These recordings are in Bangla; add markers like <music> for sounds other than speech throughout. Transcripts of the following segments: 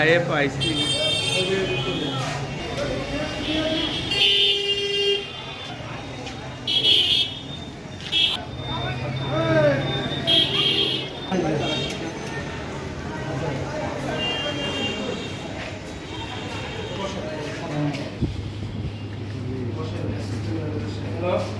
Pipe ice cream Hello?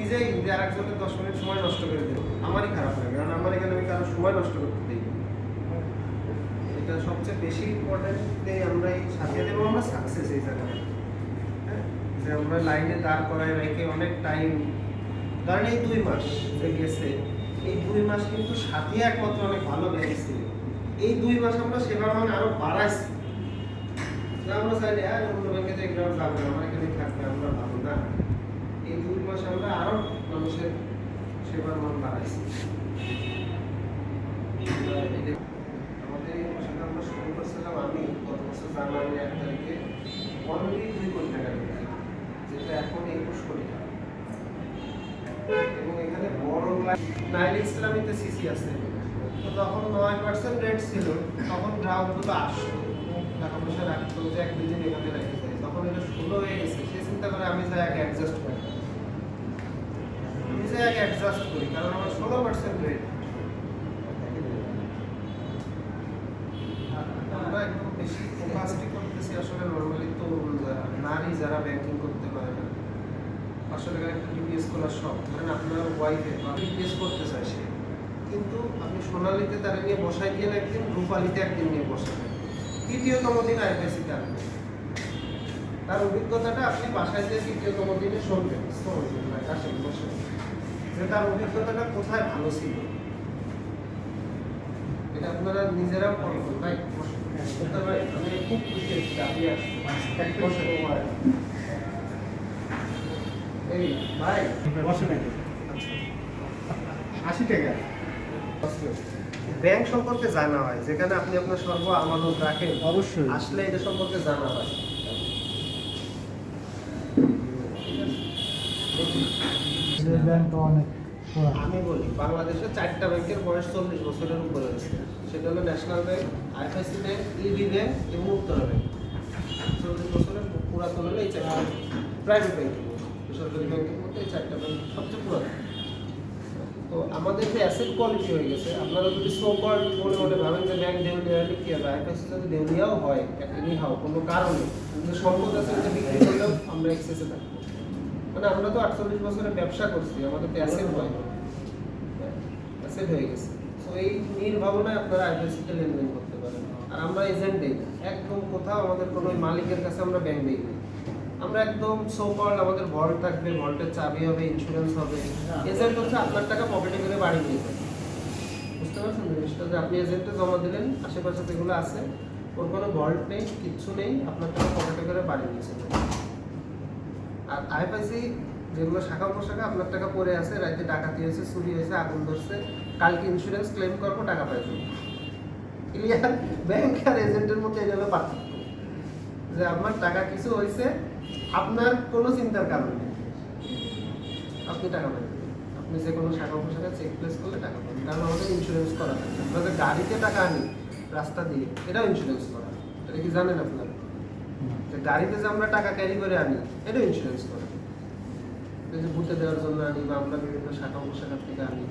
নিজেই আর একজনের দশ মিনিট সময় নষ্ট করে দেবো আমারই খারাপ লাগে কারণ আমার এখানে আমি কারও সময় নষ্ট করতে দিই এটা সবচেয়ে বেশি ইম্পর্টেন্ট যে আমরা এই সাথে দেবো আমরা সাকসেস এই জায়গায়। হ্যাঁ? যে আমরা লাইনে দাঁড় করায় রেখে অনেক টাইম কারণ এই দুই মাস যে গেছে এই দুই মাস কিন্তু সাথে একমাত্র অনেক ভালো ছিল এই দুই মাস আমরা সেবার মানে আরও বাড়াইছি। আমরা চাইলে আর অন্য ব্যাংকে যে গ্রাম না, আমার এখানে থাকবে আমরা ভালো না। এই দুই মাস আমরা আরও মানুষের সেবার মান বাড়াইছি। আমাদের আমরা শুরু করছিলাম আমি গত বছর জানুয়ারি এক তারিখে অলরেডি দুই কোটি টাকা যেটা এখন একুশ কোটি টাকা। এবং এখানে বড় সিসি আছে। তো তখন নয় পার্সেন্ট রেট ছিল, তখন গ্রাহকগুলো আসতো টাকা পয়সা রাখতো, যে এক দুই দিন এখানে তখন এটা ষোলো হয়ে গেছে। সে চিন্তা করে আমি যাই আগে অ্যাডজাস্ট করি। আমি অ্যাডজাস্ট করি, কারণ আমার ষোলো পার্সেন্ট রেট আমরা একদম বেশি ফোকাসটি করতেছি আসলে নর্মালি তো নারী যারা ব্যাংকিং করতে পারে না পাঁচশো ডিপিএস করার শখ। ধরেন আপনার ওয়াইফে বা ডিপিএস করতে চায় সে, কিন্তু আপনি সোনালিতে তারা নিয়ে বসাই দিয়ে একদিন, রূপালিতে একদিন নিয়ে বসাবেন তৃতীয়তম দিন আইপিএসিতে আনবেন তার অভিজ্ঞতাটা আপনি বাসায় যেয়ে তৃতীয়তম দিনে শুনবেন। আসেন বসে যে তার অভিজ্ঞতাটা কোথায় ভালো ছিল? এটা আপনারা নিজেরাও করবেন ভাই আমি খুব খুশি আপনি এই ভাই। বসে নাকি? আশি টাকা। ব্যাংক সম্পর্কে জানা হয় যেখানে আপনি আপনার সর্ব আমানত রাখেন অবশ্যই। আসলে এটা সম্পর্কে জানা হয়। ব্যাংকটা অনেক। আমি বলি, বাংলাদেশে চারটা ব্যাংকের বয়স চল্লিশ বছরের উপরে হয়েছে। সেটা হলো national bank IFIC bank EB bank এবং উত্তরা ব্যাংক চল্লিশ বছরের পুরাতন হলো এই চারটা প্রাইভেট মধ্যে, বেসরকারি ব্যাংকের মধ্যে এই চারটা ব্যাংক সবচেয়ে পুরাতন। তো আমাদের যে অ্যাসেট কোয়ালিটি হয়ে গেছে, আপনারা যদি সো কল মনে মনে ভাবেন যে ব্যাংক দেউলিয়া হলে কি হবে আইএফআইসি যদি দেউলিয়াও হয়, একটা নিহাও কোনো কারণে, কিন্তু সম্পদ আছে বিক্রি করলেও আমরা এক্সেসে থাকব। মানে আমরা তো আটচল্লিশ বছরের ব্যবসা করছি, আমাদের তো অ্যাসেট হয়। অ্যাসেট হয়ে গেছে। তো এই নির্ভাবনায় আপনারা আইপিএসিতে লেনদেন করতে পারেন। আর আমরা এজেন্ট দিই একদম কোথাও আমাদের কোনো মালিকের কাছে আমরা ব্যাংক দিই না। আমরা একদম সোকল আমাদের ভল্ট থাকবে ভল্টের চাবি হবে ইন্স্যুরেন্স হবে। এজেন্ট হচ্ছে আপনার টাকা পকেটে করে বাড়ি নিয়ে যাবে বুঝতে পারছেন? জিনিসটা যে আপনি এজেন্টে জমা দিলেন, আশেপাশে যেগুলো আছে, ওর কোনো ভল্ট নেই, কিচ্ছু নেই, আপনার টাকা পকেটে করে বাড়ি নিয়ে যাবে আর আইএফআইসি যেগুলো শাখা উপশাখা, আপনার টাকা পড়ে আছে, রাইতে ডাকাতি হয়েছে, চুরি হয়েছে, আগুন ধরছে, কালকে ইন্স্যুরেন্স ক্লেম করব, টাকা পাই ক্লিয়ার ব্যাংক আর এজেন্টের মধ্যে এটা পার্থক্য। যে আপনার টাকা কিছু হয়েছে, আপনার কোনো চিন্তার কারণ নেই। আপনি টাকা পাবেন আপনি যে কোনো শাখা উপশাখা চেক প্লেস করলে টাকা পাবেন। কারণ আমাদের ইন্স্যুরেন্স করা থাকে গাড়িতে টাকা আনি, রাস্তা দিয়ে, এটাও ইন্স্যুরেন্স করা। এটা কি জানেন আপনারা? যে গাড়িতে যে আমরা টাকা ক্যারি করে আনি এটাও ইন্স্যুরেন্স করা। যে ভূতে দেওয়ার জন্য আনি বা আমরা বিভিন্ন শাখা উপশাখা থেকে আনি।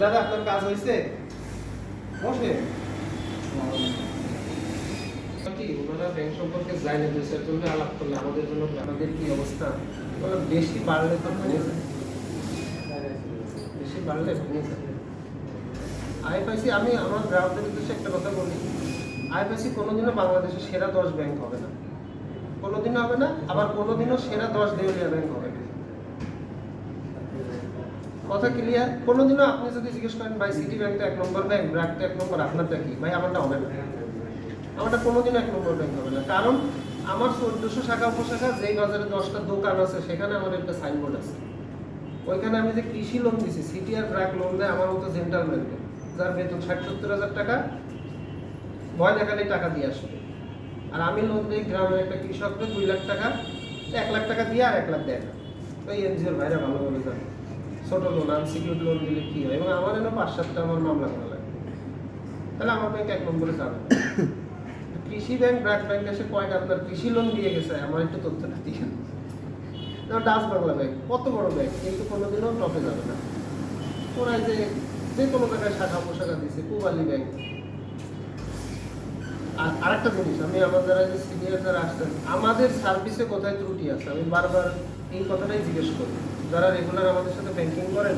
দাদা আপনার কাজ হয়েছে বসে কি ওনারা ব্যাংক সম্পর্কে জানে দেশের জন্য আলাপ করলে আমাদের জন্য আমাদের কি অবস্থা? বেশি বাড়লে তো ভেঙে যায়। বেশি বাড়লে ভেঙে যায়। আইএফআইসি, আমি আমার গ্রাহকদের উদ্দেশ্যে একটা কথা বলি। আইএফআইসি কোনোদিনও বাংলাদেশের সেরা দশ ব্যাংক হবে না। কোনোদিনও হবে না, আবার কোনোদিনও সেরা দশ দেউলিয়া ব্যাংক হবে। না কথা ক্লিয়ার কোনোদিনও আপনি যদি জিজ্ঞেস করেন, ভাই সিটি ব্যাংক তো এক নম্বর ব্যাংক ব্র্যাক তো এক নম্বর, আপনারটা কি? ভাই, আমারটা হবে না। আমারটা কোনোদিনও এক নম্বর ব্যাংক হবে না। কারণ আমার চোদ্দশো শাখা উপশাখা, যেই বাজারে দশটা দোকান আছে, সেখানে আমার একটা সাইনবোর্ড আছে। ওইখানে আমি যে কৃষি লোন দিছি সিটি আর ব্র্যাক লোন দেয়, আমার মতো জেন্টালম্যানকে যার বেতন ষাট সত্তর হাজার টাকা। ভয় দেখালেই টাকা দিয়ে আসবে। আর আমি লোন দিই গ্রামের একটা কৃষককে দুই লাখ টাকা। এক লাখ টাকা দিয়ে আর এক লাখ দেয় না। তো এই এনজিওর ভাইরা ভালোভাবে জানে। ছোট লোন আনসিকিউর্ড লোন দিলে কি হয়? এবং আমার এনে পাঁচ সাতটা আমার মামলা করা লাগে। তাহলে আমার ব্যাংক এক নম্বরে যাবে। <coughs> কৃষি ব্যাংক ব্র্যাক ব্যাংক এসে কয়টা আপনার কৃষি লোন দিয়ে গেছে। আমার একটু তথ্যটা দিয়ে। ডাচ বাংলা ব্যাংক কত বড় ব্যাংক কিন্তু কোনোদিনও টপে যাবে না। ওরা যে যে কোনো জায়গায় শাখা পোশাখা দিছে পুবালি ব্যাংক আর আরেকটা জিনিস, আমি আমার যারা যে সিনিয়র যারা আসছেন, আমাদের সার্ভিসে কোথায় ত্রুটি আছে? আমি বারবার এই কথাটাই জিজ্ঞেস করি। যারা রেগুলার আমাদের সাথে ব্যাংকিং করেন,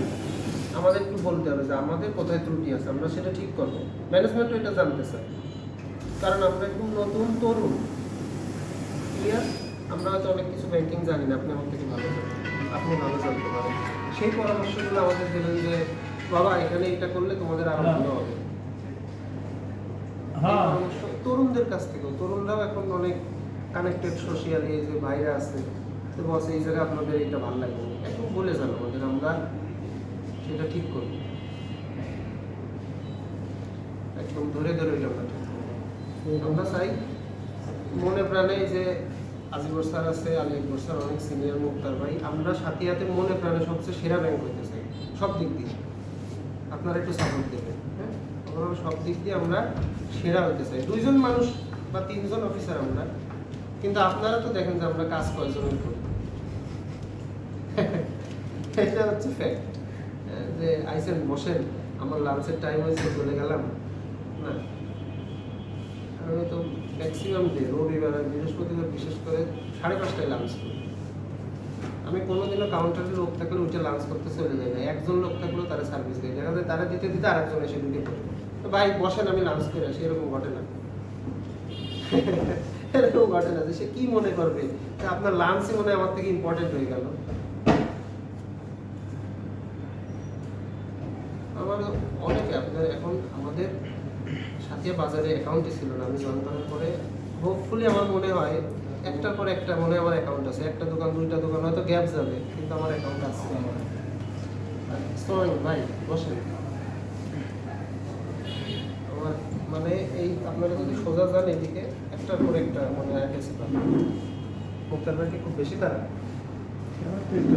আমাদের একটু বলতে হবে যে আমাদের কোথায় ত্রুটি আছে, আমরা সেটা ঠিক করব। ম্যানেজমেন্টও এটা জানতে চায়। কারণ আমরা একটু নতুন তরুণ। ক্লিয়ার আমরা হয়তো অনেক কিছু ব্যাংকিং জানি না, আপনি আমার থেকে ভালো জানেন। আপনি ভালো জানতে পারেন। সেই পরামর্শগুলো আমাদের দেবেন যে বাবা এখানে এটা করলে তোমাদের আরও ভালো হবে। হ্যাঁ। তরুণদের কাছ থেকেও তরুণরাও এখন অনেক কানেক্টেড সোশিয়ালি যে বাইরে আছে তো বস এই জায়গায় আপনাদের এটা ভালো লাগবে। একটু বলে যান আমাদের আমরা সেটা ঠিক একদম ধরে ধরে এটা আমরা ঠিক করব। আমরা চাই মনে প্রাণে যে আজিবর স্যার আছে আলী আকবর স্যার অনেক সিনিয়র মুক্তার ভাই আমরা সাথিয়াতে মনে প্রাণে সবচেয়ে সেরা ব্যাংক হইতে চাই সব দিক দিয়ে। আপনারা একটু সাপোর্ট দেবেন হ্যাঁ? ওভারঅল সব দিক দিয়ে আমরা সেরা হতে চাই। দুইজন মানুষ বা তিনজন অফিসার আমরা, কিন্তু আপনারা তো দেখেন যে আমরা কাজ কয়জনের করি <laughs> এটা হচ্ছে ফ্যাক্ট যে আইসেন, বসেন, আমার লাঞ্চের টাইম হয়েছে, চলে গেলাম। না। আমি তো ম্যাক্সিমাম ডে রবিবার বৃহস্পতিবার বিশেষ করে সাড়ে পাঁচটায় লাঞ্চ করি। আমি কোনোদিনও কাউন্টারে লোক থাকলে উঠে লাঞ্চ করতে চলে যাই না একজন লোক থাকলেও তারা সার্ভিস দেয়। দেখা যায় তারা দিতে দিতে আরেকজন এসে ঢুকে পড়ে তো ভাই, বসেন, আমি লাঞ্চ করে আসি। এরকম ঘটে না <laughs> এরকম ঘটে না যে সে কি মনে করবে? আপনার লাঞ্চই মনে আমার থেকে ইম্পর্টেন্ট হয়ে গেল। আমার অনেকে আপনার এখন আমাদের সাথিয়া বাজারে অ্যাকাউন্টই ছিল না। আমি জয়েন পরে হোপফুলি আমার মনে হয় একটার পর একটা মনে আমার অ্যাকাউন্ট আছে। একটা দোকান দুইটা দোকান হয়তো গ্যাপ যাবে কিন্তু আমার অ্যাকাউন্ট আছে। ভাই বসেন। আমার মানে এই আপনারা যদি সোজা যান এদিকে একটার পর একটা মনে হয় গেছে মুক্তার ভাই কি খুব বেশি তারা? একটু